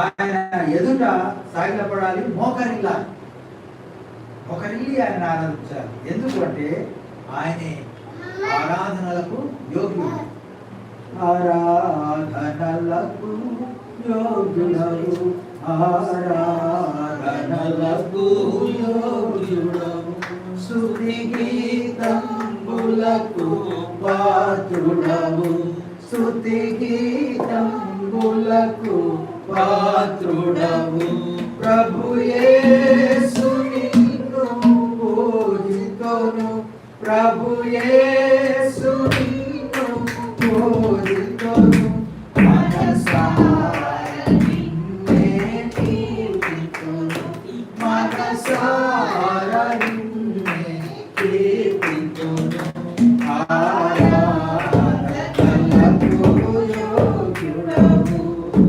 ఆయన ఎదుట సాగిలపడాలి మోకరిల్లాలి. ఒకరిల్లి ఆయన ఆరాధించాలి. ఎందుకు అంటే ఆయనే ఆరాధనలకు యోగ్యుడు. ఆరాధనలకు యోగ్యుడవు. ఆరాధనలకు యోగ్యుడవు. స్తుతి గీతంబులకు పాత్రుడవు స్తుతి ప్రభులకు పాత్రుడవు. ప్రభుయేసు నిన్ను పూజితోను ప్రభుయేసు నిన్ను పూజితోను మనసారని కీర్తితోను. ఆయా